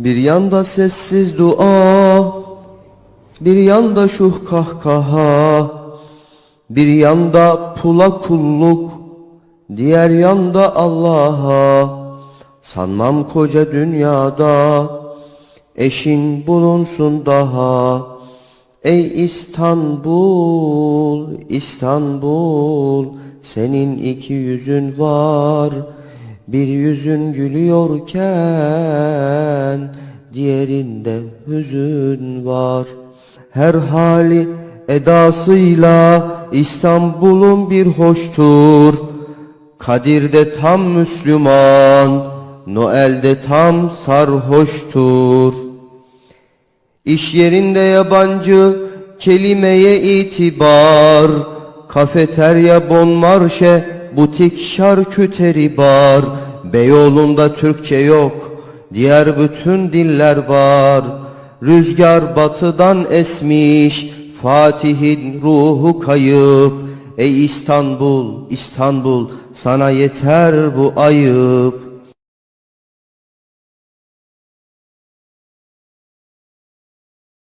Bir yanda sessiz dua Bir yanda şuh kahkaha Bir yanda pula kulluk Diğer yanda Allah'a. Sanmam koca dünyada Eşin bulunsun daha. Ey İstanbul, İstanbul Senin iki yüzün var Bir yüzün gülüyorken Diğerinde hüzün var. Her hali edasıyla İstanbul'un bir hoştur. Kadir'de tam Müslüman Noel'de tam sarhoştur. İş yerinde yabancı kelimeye itibar Kafeterya bonmarşe butik şarküteri bar. Beyoğlu'nda Türkçe yok diğer bütün diller var. Rüzgar batıdan esmiş Fatih'in ruhu kayıp. Ey İstanbul, İstanbul sana yeter bu ayıp